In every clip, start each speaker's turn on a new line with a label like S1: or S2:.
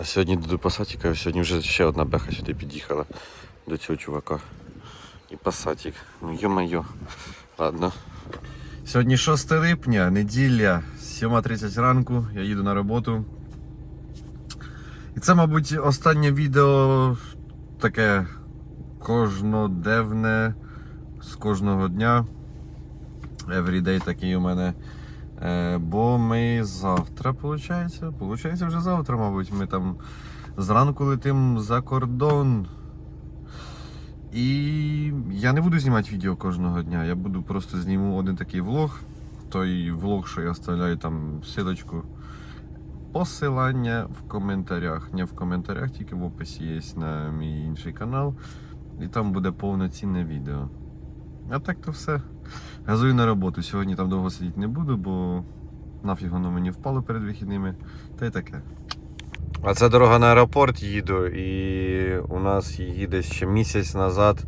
S1: А сьогодні до пасатіка, сьогодні вже ще одна беха сюди під'їхала до цього чувака. І пасатік. Ну йо-майо. Ладно. Сьогодні 6 липня, неділя, 7.30 ранку, я їду на роботу. І це, мабуть, останнє відео таке кожнодевне з кожного дня. Everyday такий у мене. Е, бо ми завтра, виходить, виходить вже завтра, мабуть, ми там зранку летим за кордон. І я не буду знімати відео кожного дня. Я буду просто зніму один такий влог. Той влог, що я оставляю там силочку. Посилання в коментарях. Не в коментарях, тільки в описі є на мій інший канал. І там буде повноцінне відео. А так то все. Газую на роботу. Сьогодні там довго сидіти не буду, бо нафіг воно мені впало перед вихідними. Та й таке. А це дорога на аеропорт їду, і у нас її десь ще місяць назад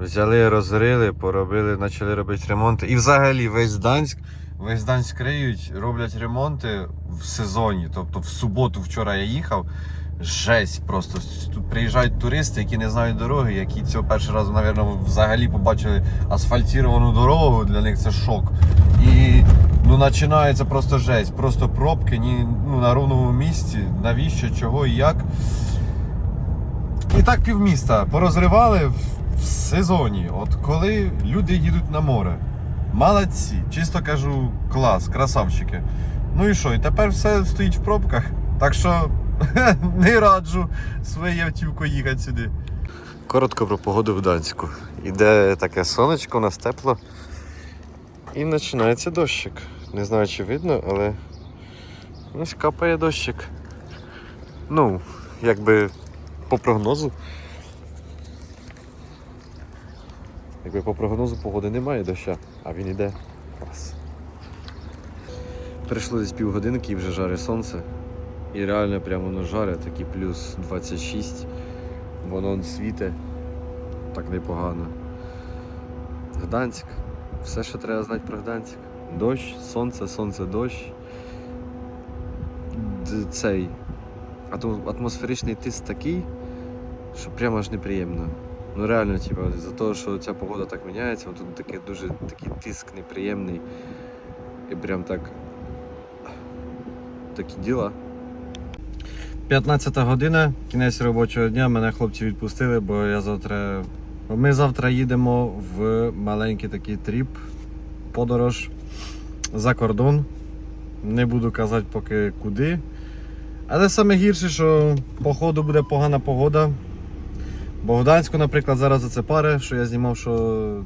S1: взяли, розрили, поробили, почали робити ремонти. І взагалі весь Данськ, весь Данськ криють, роблять ремонти в сезоні. Тобто в суботу вчора я їхав. Жесть просто. Тут приїжджають туристи, які не знають дороги, які цього перший раз, мабуть, взагалі побачили асфальтовану дорогу, для них це шок. І ну, починається просто жесть, просто пробки ні, ну, на ровному місці, навіщо, чого і як. І так півміста порозривали в, в сезоні, от коли люди їдуть на море. Молодці, чисто кажу, клас, красавчики. Ну і що, і тепер все стоїть в пробках. Так що не раджу своєю автівкою їхати сюди. Коротко про погоду в Данську. Іде таке сонечко, у нас тепло. І починається дощик. Не знаю, чи видно, але ось капає дощик. Ну, якби по прогнозу. Якби по прогнозу погоди немає доща, а він іде. Прийшло десь півгодинки і вже жаре сонце. І реально прямо воно жаре, такі плюс 26. Воно світе. Так непогано. Гданськ. Все, що треба знати про Гданськ. Дощ, сонце, сонце, дощ. Цей атмо- атмосферичний тиск такий, що прямо аж неприємно. Ну реально, типу, за того, що ця погода так міняється, тут таке дуже такий тиск неприємний. І прям так. Такі діла. 15 година, кінець робочого дня. Мене хлопці відпустили, бо я завтра. Ми завтра їдемо в маленький такий тріп, подорож за кордон. Не буду казати поки куди. Але саме гірше, що по ходу буде погана погода. Бо в наприклад, зараз це пари, що я знімав, що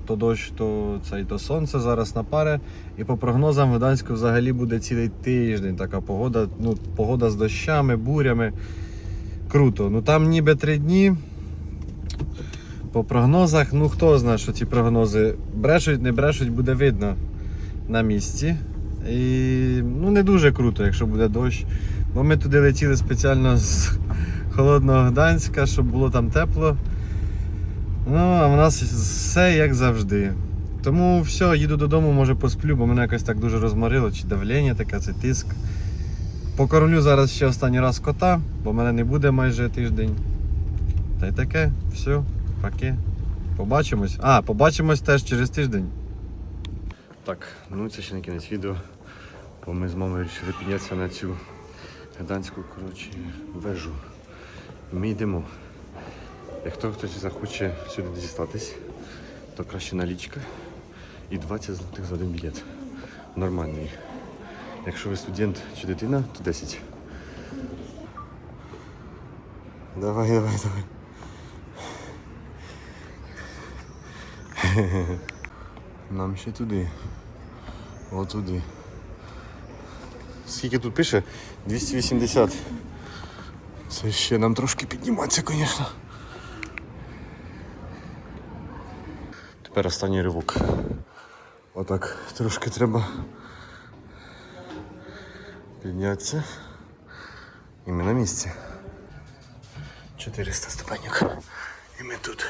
S1: то дощ, то це і то сонце, зараз на пари. І по прогнозам в Гданську взагалі буде цілий тиждень така погода. Ну, погода з дощами, бурями. Круто. Ну там ніби три дні. По прогнозах, ну хто знає, що ці прогнози брешуть, не брешуть, буде видно на місці. І ну не дуже круто, якщо буде дощ. Бо ми туди летіли спеціально з холодного Гданська, щоб було там тепло. Ну, а в нас все як завжди. Тому все, їду додому, може посплю, бо мене якось так дуже розморило, чи давлення таке, це тиск. Покормлю зараз ще останній раз кота, бо мене не буде майже тиждень. Та й таке, все, паки. Побачимось. А, побачимось теж через тиждень. Так, ну це ще не кінець відео. Бо ми з мамою вирішили піднятися на цю гданську коротше, вежу. Ми йдемо. Якщо хтось захоче сюди дістатись, то краще налічка і 20 злотих за один білет. Нормальний. Якщо ви студент чи дитина, то 10. Давай, давай, давай. Нам ще туди. Отуди. Скільки тут пише? 280. Це ще нам трошки підніматися, звісно. Тепер останній ривок. Отак трошки треба піднятися. І ми на місці. 400 ступенек. І ми тут.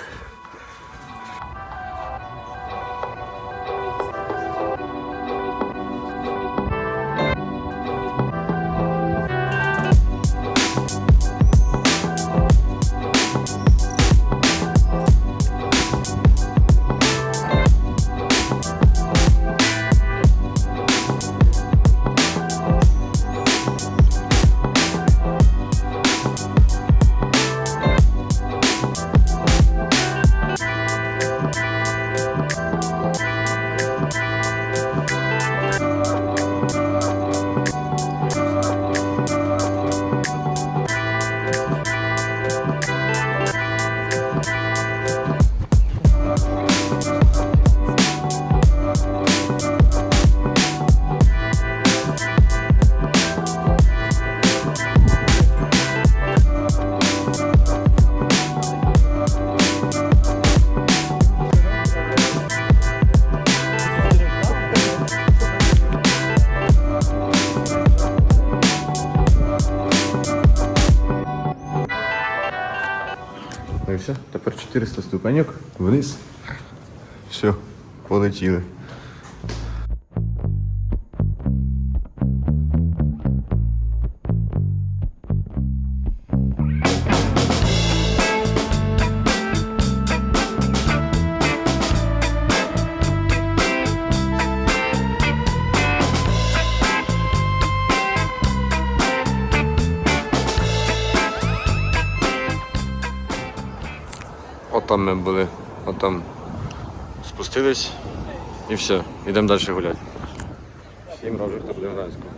S1: Ну і все, тепер 400 ступеньок вниз. Все, полетіли. Там ми були, от там спустились і все, йдемо далі гуляти. Всім рожих хто буде гранського.